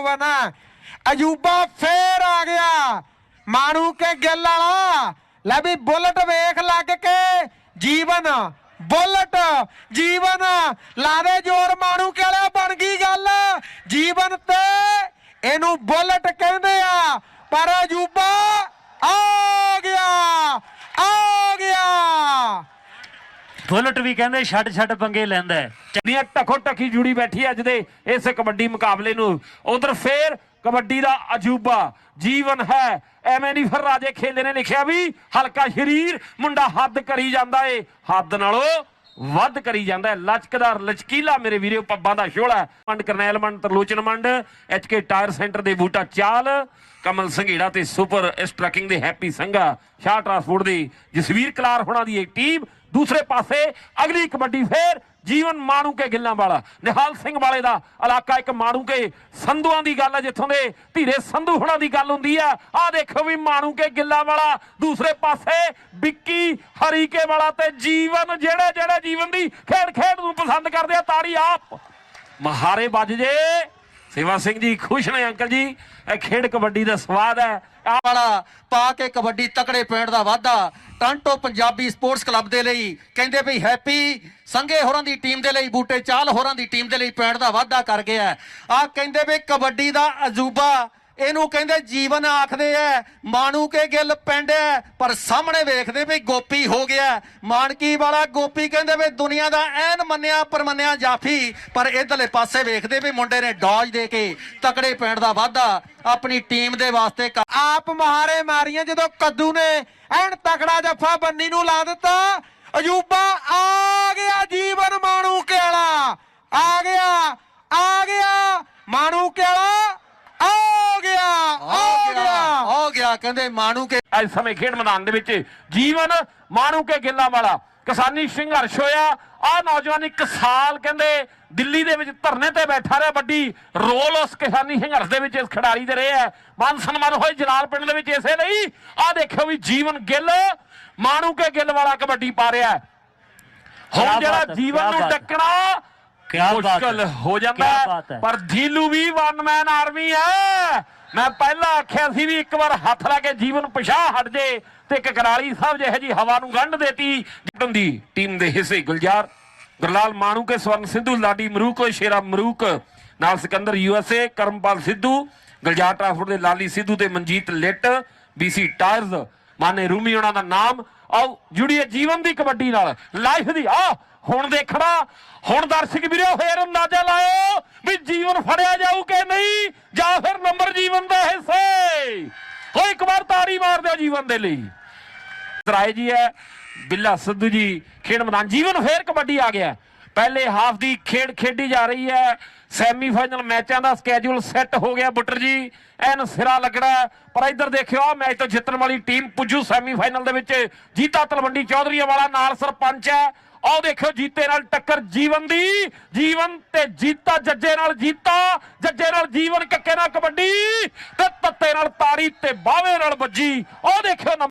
ਬਣਾ ਅਜੂਬਾ ਫੇਰ ਆ ਗਿਆ। ਮਾਣੂ ਕੇ ਗਿੱਲ ਵਾਲਾ। ਲੈ ਵੀ ਬੁਲਟ ਵੇਖ ਲੱਗ ਕੇ। ਜੀਵਨ, ਬੁਲਟ, ਜੀਵਨ। ਲਾ ਦੇ ਜੋਰ ਮਾਣੂ ਕੇ ਵਾਲਾ ਬਣ ਗਈ ਗੱਲ। ਜੀਵਨ ਤੇ ਇਹਨੂੰ ਬੁਲਟ ਕਹਿੰਦੇ ਆ। ਪਰ ਅਜੂਬਾ ਆ ਗਿਆ ਆ ਗਿਆ ਬੁਲਟ ਵੀ ਕਹਿੰਦੇ, ਛੱਡ ਛੱਡ ਪੰਗੇ ਲੈਂਦਾ ਚੰਡੀਆਂ ਟਖੋ ਟਖੀ ਜੁੜੀ ਬੈਠੀ ਅੱਜ ਦੇ ਇਸ ਕਬੱਡੀ ਮੁਕਾਬਲੇ ਨੂੰ। ਉਧਰ ਫੇਰ ਕਬੱਡੀ ਦਾ ਅਜੂਬਾ, ਜੀਵਨ ਹੈ, ਐਵੇਂ ਨਹੀਂ ਫਿਰ ਰਾਜੇ ਖੇਲੇ ਨੇ, ਲਿਖਿਆ ਵੀ ਹਲਕਾ ਸ਼ਰੀਰ, ਮੁੰਡਾ ਹੱਦ ਕਰੀ ਜਾਂਦਾ ਏ। ਹੱਦ ਨਾਲੋਂ ਵੱਧ ਕਰੀ ਜਾਂਦਾ ਲਚਕਦਾਰ ਲਚਕੀਲਾ ਮੇਰੇ ਵੀਰੇ, ਪੱਬਾਂ ਦਾ ਸ਼ੋਲਾ Mand Karnail Mand, Tarlochan Mand HK tyre centre ਦੇ ਬੂਟਾ ਚਾਲ, ਕਮਲ ਸੰਘੇੜਾ ਤੇ ਸੁਪਰ ਇਸ ਟਰੱਕਿੰਗ ਦੇ ਹੈਪੀ ਸੰਘਾ। ਸ਼ਾਹ ਟਰਾਂਸਪੋਰਟ ਦੀ ਜਸਵੀਰ ਕਲਾਰ ਹੋਣਾ ਦੀ ਇੱਕ ਟੀਮ ਦੂਸਰੇ ਪਾਸੇ ਅਗਲੀ ਕਬੱਡੀ ਫੇਰ ਜੀਵਨ ਮਾਣੂ ਕੇ ਗਿੱਲਾਂ ਵਾਲਾ। ਨਿਹਾਲ ਸਿੰਘ ਵਾਲੇ ਦਾ ਇਲਾਕਾ ਇੱਕ ਮਾਣੂ ਕੇ ਸੰਧੂਆਂ ਦੀ ਗੱਲ ਹੈ, ਜਿੱਥੋਂ ਦੇ ਧੀਰੇ ਸੰਧੂ ਹੁਣਾਂ ਦੀ ਗੱਲ ਹੁੰਦੀ ਆ। ਆਹ ਦੇਖੋ ਵੀ ਮਾਣੂ ਕੇ ਗਿੱਲਾਂ ਵਾਲਾ। ਦੂਸਰੇ ਪਾਸੇ ਵਿੱਕੀ ਹਰੀਕੇ ਵਾਲਾ ਤੇ ਜੀਵਨ, ਜਿਹੜੇ ਜਿਹੜੇ ਜੀਵਨ ਦੀ ਖੇਡ ਖੇਡ ਨੂੰ ਪਸੰਦ ਕਰਦੇ ਆ, ਤਾੜੀ ਆਪ। ਮਹਾਰੇ ਵੱਜ ਜੇ। ਸੇਵਾ ਸਿੰਘ ਜੀ, ਖੁਸ਼ ਨੇ ਅੰਕਲ ਜੀ। ਇਹ ਖੇਡ ਕਬੱਡੀ ਦਾ ਸਵਾਦ ਹੈ। ਵਾਲਾ ਪਾ ਕੇ ਕਬੱਡੀ ਤਕੜੇ ਪਿੰਡ ਦਾ ਵਾਧਾ। ਟਾਂਟੋ ਪੰਜਾਬੀ ਸਪੋਰਟਸ ਕਲੱਬ ਦੇ ਲਈ ਕਹਿੰਦੇ ਵੀ ਹੈਪੀ, ਸੰਘੇ ਹੋਰਾਂ ਦੀ ਟੀਮ ਦੇ ਲਈ, ਬੂਟੇ ਚਾਲ ਹੋਰਾਂ ਦੀ ਟੀਮ ਦੇ ਲਈ ਪਿੰਡ ਦਾ ਵਾਧਾ ਕਰ ਗਿਆ ਆ ਕਹਿੰਦੇ ਵੀ ਕਬੱਡੀ ਦਾ ਅਜੂਬਾ ਇਹਨੂੰ ਕਹਿੰਦੇ ਜੀਵਨ ਆਖਦੇ ਐ। ਮਾਣੂ ਕੇ ਗਿੱਲ ਪਿੰਡ ਐ। ਪਰ ਸਾਹਮਣੇ ਵੇਖਦੇ ਵੀ ਗੋਪੀ ਹੋ ਗਿਆ। ਮਾਨਕੀ ਵਾਲਾ ਗੋਪੀ ਕਹਿੰਦੇ ਵੀ ਦੁਨੀਆ ਦਾ ਐਨ ਮੰਨਿਆ ਪਰਮੰਨਿਆ ਜਾਫੀ। ਪਰ ਇਧਰਲੇ ਪਾਸੇ ਵੇਖਦੇ ਵੀ ਮੁੰਡੇ ਨੇ ਡੌਜ ਦੇ ਕੇ ਤਕੜੇ ਪਿੰਡ ਦਾ ਵਾਧਾ ਆਪਣੀ ਟੀਮ ਦੇ ਵਾਸਤੇ ਆਪ ਮਹਾਰੇ ਮਾਰੀਆਂ ਜਦੋਂ ਕੱਦੂ ਨੇ ਐਨ ਤਕੜਾ ਜੱਫਾ ਬੰਨੀ ਨੂੰ ਲਾ ਦਿੱਤਾ। ਅਜੂਬਾ ਆ ਗਿਆ ਜੀਵਨ ਮਾਣੂ ਕੇਲਾ ਆ ਗਿਆ ਆ ਗਿਆ ਮਾਣੂ ਕੇਲਾ ਵਾਲਾ ਆ ਗਿਆ ਆ ਗਿਆ ਗਿਆ ਕਹਿੰਦੇ ਮਾਣੂ ਕੇ ਇਸ ਸਮੇਂ ਖੇਡ ਮੈਦਾਨ ਦੇ ਵਿੱਚ ਜੀਵਨ ਮਾਣੂ ਕੇ ਗਿੱਲਾਂ ਵਾਲਾ ਕਿਸਾਨੀ ਸੰਘਰਸ਼ ਹੋਇਆ ਆ ਨੌਜਵਾਨ ਇੱਕ ਸਾਲ ਕਹਿੰਦੇ ਦਿੱਲੀ ਦੇ ਵਿੱਚ ਧਰਨੇ ਤੇ ਬੈਠਾ ਰਿਹਾ ਵੱਡੀ ਰੋਲ ਉਸ ਕਿਸਾਨੀ ਸੰਘਰਸ਼ ਦੇ ਵਿੱਚ ਇਸ ਖਿਡਾਰੀ ਦੇ ਰਹੇ ਹੈ ਮਾਨ ਸਨਮਾਨ ਹੋਏ ਜਲਾਲ ਪਿੰਡ ਦੇ ਵਿੱਚ ਇਸੇ ਲਈ ਆ ਦੇਖੋ ਵੀ ਜੀਵਨ ਗਿੱਲ ਮਾਣੂ ਕੇ ਗਿੱਲ ਵਾਲਾ ਕਬੱਡੀ ਪਾ ਰਿਹਾ ਹੁਣ ਜਿਹੜਾ ਜੀਵਨ ਨੂੰ। ਟੱਕਣਾ ਕਿਆ ਬਾਤ ਮੁਸ਼ਕਲ ਹੈ। ਹੋ ਜਾਂਦਾ। ਪਰ ਧੀਲੂ ਵੀ ਵਨ ਮੈਨ ਆਰਮੀ ਹੈ ਮੈਂ ਪਹਿਲਾਂ ਆਖਿਆ ਸੀ ਵੀ ਇੱਕ ਵਾਰ ਹੱਥ ਲਾ ਕੇ ਜੀਵਨ ਪਿਛਾਹ ਹਟ ਜੇ ਤੇ ਇੱਕ ਸਾਹਿਬ ਜਿਹੇ ਜੀ ਹਵਾ ਨੂੰ ਗੰਢ ਦੇਤੀ ਜਿੱਤਣ ਦੀ ਟੀਮ ਦੇ ਹਿੱਸੇ ਗੁਲਜ਼ਾਰ, ਗੁਰਲਾਲ ਮਾਣੂ ਕੇ ਸਵਰਨ ਸਿੱਧੂ, ਲਾਡੀ ਮਰੂਕ, ਸ਼ੇਰਾ ਮਰੂਕ, ਨਾਲ ਸਿਕੰਦਰ ਯੂਐਸਏ ਕਰਮਪਾਲ ਸਿੱਧੂ, ਗੁਲਜ਼ਾਰ ਟਰਾਂਸਪੋਰਟ ਦੇ ਲਾਲੀ ਸਿੱਧੂ ਤੇ ਮਨਜੀਤ ਲਿੱਟ ਬੀਸੀ ਟਾਇਰਸ ਮਾਨੇ ਰੂਮੀ ਉਹਨਾਂ ਦਾ ਨਾਮ। ਆਓ, ਜੁੜੀਏ ਜੀਵਨ ਦੀ ਕਬੱਡੀ ਨਾਲ, ਲਾਈਫ ਦੀ ਆ ਹੁਣ ਦੇਖਣਾ, ਹੁਣ ਦਰਸ਼ਕ ਵੀਰੋ ਫੇਰ ਅੰਦਾਜ਼ਾ ਲਾਇਓ ਵੀ ਜੀਵਨ ਫੜਿਆ ਜਾਊ ਕਿ ਨਹੀਂ? ਜਾਂ ਫਿਰ ਨੰਬਰ ਜੀਵਨ ਦਾ ਹਿੱਸੇ ਹੋ ਇੱਕ ਵਾਰ ਤਾੜੀ ਮਾਰ ਦਿਓ ਜੀਵਨ ਦੇ ਲਈ। ਰਾਏ ਜੀ ਹੈ, ਬਿੱਲਾ ਸਿੱਧੂ ਜੀ, ਖੇਡ ਮੈਦਾਨ। ਜੀਵਨ ਫੇਰ ਕਬੱਡੀ ਆ ਗਿਆ। ਪਹਿਲੇ ਹਾਫ ਦੀ ਖੇਡ ਖੇਡੀ ਜਾ ਰਹੀ ਹੈ। ਸੈਮੀਫਾਈਨਲ ਮੈਚਾਂ ਦਾ ਸਕੇਜੂਲ ਸੈੱਟ ਹੋ ਗਿਆ ਬੁੱਟਰ ਜੀ। ਐਨ ਸਿਰਾ ਲੱਗਣਾ ਪਰ ਇੱਧਰ ਦੇਖਿਓ ਆ ਮੈਚ ਤੋਂ ਜਿੱਤਣ ਵਾਲੀ ਟੀਮ ਪੁੱਜੂ ਸੈਮੀਫਾਈਨਲ ਦੇ ਵਿੱਚ। ਜੀਤਾ ਤਲਵੰਡੀ ਚੌਧਰੀ ਵਾਲਾ ਨਾਲ ਸਰਪੰਚ ਹੈ। ਆਓ ਦੇਖਿਓ ਜੀਤੇ ਨਾਲ ਟੱਕਰ ਜੀਵਨ ਦੀ, ਜੀਵਨ ਤੇ ਜੀਤਾ, ਜੱਜੇ ਨਾਲ ਜੀਤਾ, ਜੱਜੇ ਨਾਲ ਜੀਵਨ ਕੱਕੇ ਨਾਲ ਕਬੱਡੀ ਤੇ ਤੱਤੇ ਨਾਲ ਤਾੜੀ ਤੇ ਬਾਵੇ ਨਾਲ ਵੱਜੀ। ਆਓ ਦੇਖਿਓ ਨੰਬਰ